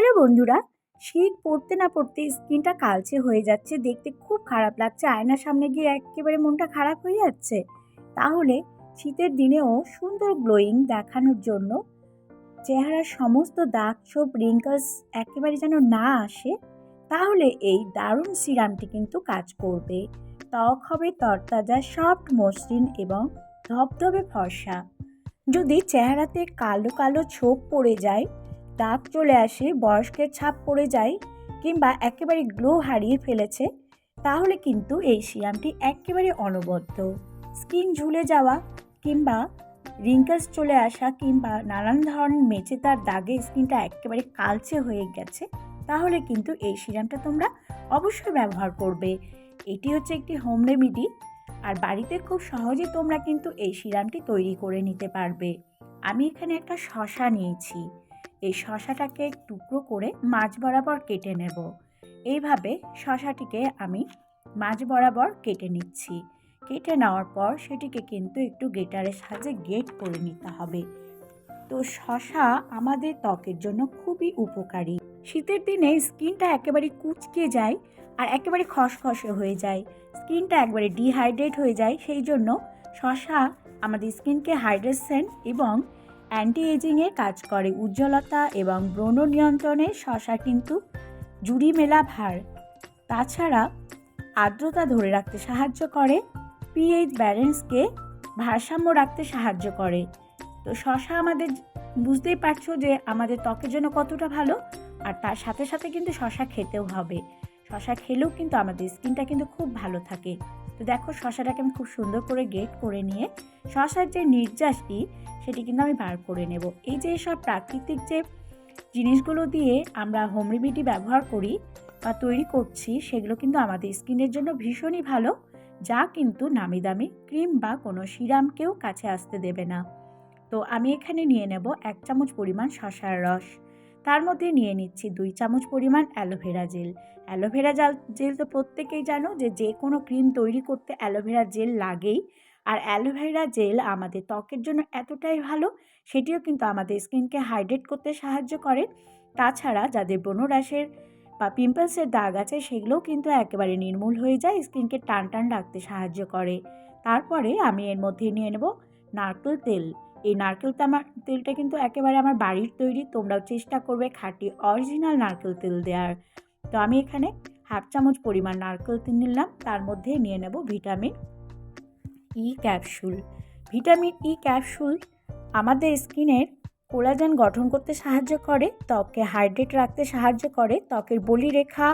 Hello বন্ধুরা, শীত পড়তে না পড়তে স্কিনটা কালচে হয়ে যাচ্ছে, দেখতে খুব খারাপ লাগছে, আয়নার সামনে গিয়ে একেবারে মনটা খারাপ হয়ে যাচ্ছে। তাহলে শীতের দিনেও সুন্দর গ্লোয়িং দেখানোর জন্য চেহারার সমস্ত দাগ ছোপ রিঙ্কলস একেবারে যেন না আসে, তাহলে এই দারুণ সিরামটি কিন্তু কাজ করবে। ত্বক হবে তরতাজা সফট মসৃণ এবং ধবধবে ফর্সা। যদি চেহারাতে কালো কালো ছোপ পড়ে যায় দাগ চলে আসে, বয়স্কের ছাপ পড়ে যায় কিংবা একেবারে গ্লো হারিয়ে ফেলেছে, তাহলে কিন্তু এই সিরামটি একেবারে অনবদ্য। স্কিন ঝুলে যাওয়া কিংবা রিঙ্কেলস চলে আসা কিংবা নানান ধরনের মেচে তার দাগে স্কিনটা একেবারে কালচে হয়ে গেছে, তাহলে কিন্তু এই সিরামটা তোমরা অবশ্যই ব্যবহার করবে। এটি হচ্ছে একটি হোম রেমিডি আর বাড়িতে খুব সহজে তোমরা কিন্তু এই সিরামটি তৈরি করে নিতে পারবে। আমি এখানে একটা শশা নিয়েছি। এই শশাটাকে টুকরো করে মাছ বরাবর কেটে নেব। এইভাবে শশাটিকে আমি মাছ বরাবর কেটে নিচ্ছি। কেটে নেওয়ার পর সেটিকে কিন্তু একটু গেটারের সাহায্যে গেট করে নিতে হবে। তো শশা আমাদের ত্বকের জন্য খুবই উপকারী। শীতের দিনে স্কিনটা একেবারে কুচকে যায় আর একেবারে খসখসে হয়ে যায়। স্কিনটা একবারে ডিহাইড্রেট হয়ে যায়। সেই জন্য শশা আমাদের স্কিনকে হাইড্রেশন এবং অ্যান্টি এজিংয়ে কাজ করে উজ্জ্বলতা এবং ব্রণ নিয়ন্ত্রণে শশা কিন্তু জুড়ি মেলা ভার। তাছাড়া আর্দ্রতা ধরে রাখতে সাহায্য করে পিএইচ ব্যালেন্সকে ভারসাম্য রাখতে সাহায্য করে। তো শশা আমাদের বুঝতেই পারছ যে আমাদের ত্বকের জন্য কতটা ভালো, আর তার সাথে সাথে কিন্তু শশা খেতেও হবে। শশা খেলেও কিন্তু আমাদের স্কিনটা কিন্তু খুব ভালো থাকে। তো দেখো শশাটাকে আমি খুব সুন্দর করে গেট করে নিয়ে শশার যে নির্যাসটি সেটি কিন্তু আমি বার করে নেব। এই যে সব প্রাকৃতিক যে জিনিসগুলো দিয়ে আমরা হোম রেমিডি ব্যবহার করি বা তৈরি করছি সেগুলো কিন্তু আমাদের স্কিনের জন্য ভীষণই ভালো, যা কিন্তু নামি দামি ক্রিম বা কোনো সিরামকেও কাছে আসতে দেবে না। তো আমি এখানে নিয়ে নেব এক চামচ পরিমাণ শশার রস। তার মধ্যে নিয়ে নিচ্ছি দুই চামচ পরিমাণ aloe vera gel. Aloe vera জাল, জেল তো প্রত্যেকেই জানো যে যে কোনো ক্রিম তৈরি করতে অ্যালোভেরা জেল লাগেই। আর অ্যালোভেরা জেল আমাদের ত্বকের জন্য এতটাই ভালো, সেটিও কিন্তু আমাদের স্কিনকে হাইড্রেট করতে সাহায্য করে। তাছাড়া যাদের ব্রণরাশের বা পিম্পলসের দাগ আছে, সেগুলোও কিন্তু একেবারে নির্মূল হয়ে যায়, স্কিনকে টান টান রাখতে সাহায্য করে। তারপরে আমি এর মধ্যে নিয়ে নেব নারকেল তেল। এই নারকেল তেলটা কিন্তু একেবারে আমার বাড়ির তৈরি, তোমরাও চেষ্টা করবে খাঁটি অরিজিনাল নারকেল তেল দেওয়ার তো আমি এখানে হাফ চামচ পরিমাণ নারকেল তেল নিলাম, তার মধ্যে নিয়ে নেব vitamin E capsule vitamin E capsule আমাদের স্কিনের কোলাজেন গঠন করতে সাহায্য করে, ত্বককে হাইড্রেট রাখতে সাহায্য করে, ত্বকের বলিরেখা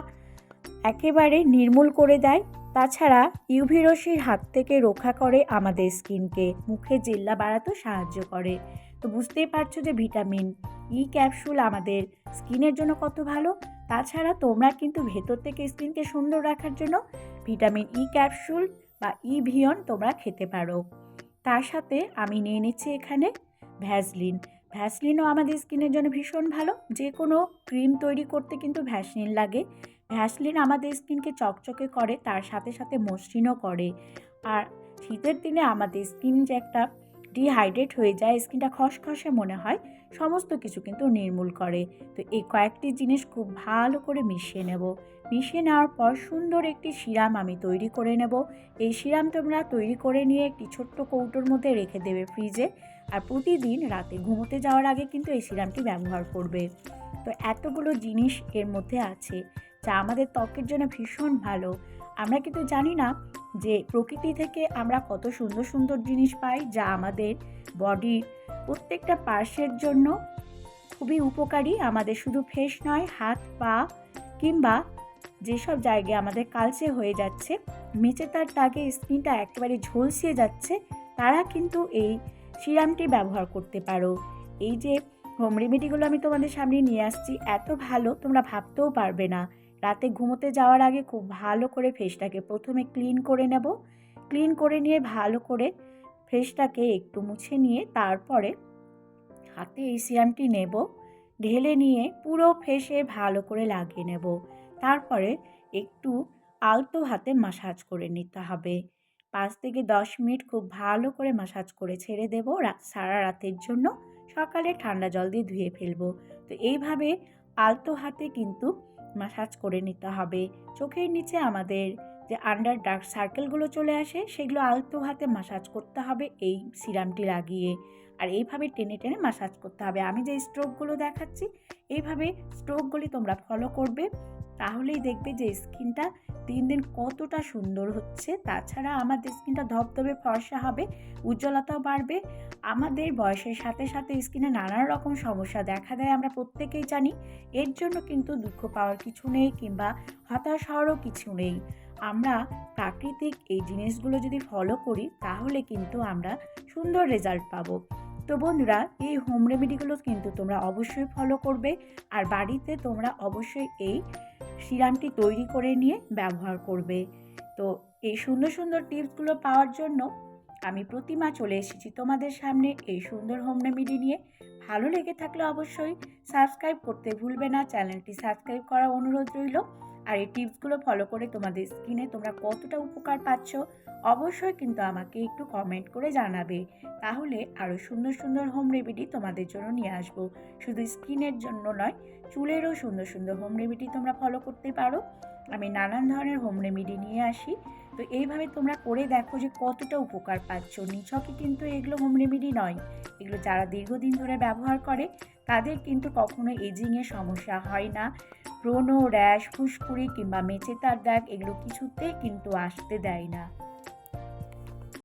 একেবারে নির্মূল করে দেয়। তাছাড়া ইউভি রশ্মির হাত থেকে রক্ষা করে আমাদের স্কিনকে, মুখে জেল্লা বাড়াতেও সাহায্য করে। তো বুঝতেই পারছ যে ভিটামিন ই ক্যাপসুল আমাদের স্কিনের জন্য কত ভালো। তাছাড়া তোমরা কিন্তু ভেতর থেকে স্কিনকে সুন্দর রাখার জন্য ভিটামিন ই ক্যাপসুল বা ই ভিয়ন তোমরা খেতে পারো। তার সাথে আমি নিয়ে নিচ্ছি এখানে ভ্যাসলিন। ভ্যাসলিনও আমাদের স্কিনের জন্য ভীষণ ভালো। যে কোনো ক্রিম তৈরি করতে কিন্তু ভ্যাসলিন লাগে। ভ্যাসলিন আমাদের স্কিনকে চকচকে করে, তার সাথে সাথে মসৃণও করে। আর শীতের দিনে আমাদের স্কিন যে একটা ডিহাইড্রেট হয়ে যায় স্কিনটা খসখসে মনে হয়, সমস্ত কিছু কিন্তু নির্মূল করে। তো এই কয়েকটি জিনিস খুব ভালো করে মিশিয়ে নেব। মিশিয়ে নেওয়ার পর সুন্দর একটি সিরাম আমি তৈরি করে নেব। এই সিরাম তোমরা তৈরি করে নিয়ে একটি ছোট্ট কৌটোর মধ্যে রেখে দেবে ফ্রিজে আর প্রতিদিন রাতে ঘুমোতে যাওয়ার আগে কিন্তু এই সিরামটি ব্যবহার করবে। তো এতগুলো জিনিস এর মধ্যে আছে। যা আমাদের ত্বকের জন্য ভীষণ ভালো। আমরা কিন্তু জানি না যে প্রকৃতি থেকে আমরা কত সুন্দর সুন্দর জিনিস পাই যা আমাদের বডির প্রত্যেকটা পার্শ্বের জন্য খুবই উপকারী। আমাদের শুধু ফেস নয়, হাত, পা কিংবা যেসব জায়গায় আমাদের কালচে হয়ে যাচ্ছে মেচে তার দাগে স্কিনটা একেবারে ঝলসিয়ে যাচ্ছে, তারা কিন্তু এই সিরামটি ব্যবহার করতে পারো। এই যে হোম রেমেডিগুলো আমি তোমাদের সামনে নিয়ে আসছি, এত ভালো, তোমরা ভাবতেও পারবে না। রাতে ঘুমোতে যাওয়ার আগে খুব ভালো করে ফেসটাকে প্রথমে ক্লিন করে নেব। ক্লিন করে নিয়ে ভালো করে ফেসটাকে একটু মুছে নিয়ে তারপরে হাতে এই সিরামটি নেব। ঢেলে নিয়ে পুরো ফেসে ভালো করে লাগিয়ে নেব। তারপরে একটু আলতো হাতে মাসাজ করে নিতে হবে। পাঁচ থেকে দশ মিনিট খুব ভালো করে মাসাজ করে ছেড়ে দেবো সারা রাতের জন্য। সকালে ঠান্ডা জল দিয়ে ধুয়ে ফেলব। তো এইভাবে আলতো হাতে কিন্তু মাসাজ করে নিতে হবে। চোখের নিচে আমাদের যে আন্ডার ডার্ক সার্কেলগুলো চলে আসে, সেগুলো আলতো হাতে মাসাজ করতে হবে, এই সিরামটি লাগিয়ে। আর এইভাবে টেনে টেনে মাসাজ করতে হবে। আমি যে স্ট্রোকগুলো দেখাচ্ছি, এইভাবে স্ট্রোকগুলি তোমরা ফলো করবে। তাহলেই দেখবে যে স্কিনটা দিন দিন কতটা সুন্দর হচ্ছে। তাছাড়া আমাদের স্কিনটা ধবধবে, ফর্সা হবে, উজ্জ্বলতাও বাড়বে। আমাদের বয়সের সাথে সাথে স্কিনে নানান রকম সমস্যা দেখা দেয়, আমরা প্রত্যেকেই জানি। এর জন্য কিন্তু দুঃখ পাওয়ার কিছু নেই কিংবা হতাশ হওয়ারও কিছু নেই। আমরা প্রাকৃতিক এই জিনিসগুলো যদি ফলো করি, তাহলে কিন্তু আমরা সুন্দর রেজাল্ট পাবো। তো বন্ধুরা, এই হোম রেমেডিগুলো কিন্তু তোমরা অবশ্যই ফলো করবে। আর বাড়িতে তোমরা অবশ্যই এই সিরামটি তৈরি করে নিয়ে ব্যবহার করবে। তো এই সুন্দর সুন্দর টিপসগুলো পাওয়ার জন্য আমি প্রতিমা চলে এসেছি তোমাদের সামনে এই সুন্দর হোম রেমেডি নিয়ে। ভালো লেগে থাকলে অবশ্যই সাবস্ক্রাইব করতে ভুলবে না, চ্যানেলটি সাবস্ক্রাইব করার অনুরোধ রইল। আর এই টিপসগুলো ফলো করে তোমাদের স্কিনে তোমরা কতটা উপকার পাচ্ছ, অবশ্যই কিন্তু আমাকে একটু কমেন্ট করে জানাবে। তাহলে আরও সুন্দর সুন্দর হোম রেমেডি তোমাদের জন্য নিয়ে আসব। শুধু স্কিনের জন্য নয়, চুলেরও সুন্দর সুন্দর হোম রেমেডি তোমরা ফলো করতে পারো। আমি নানান ধরনের হোম রেমেডি নিয়ে আসি। তো এইভাবে তোমরা করে দেখো যে কতটা উপকার পাচ্ছ। নিছকই কিন্তু এগুলো হোম রেমেডি নয়। এগুলো যারা দীর্ঘদিন ধরে ব্যবহার করে, তাদের কিন্তু কখনো এজিংয়ের সমস্যা হয় না। ব্রণ র্যাশ ফুসকুড়ি কিংবা মেচেতার দাগ এগুলো কিছুতেই কিন্তু আসতে দেয় না।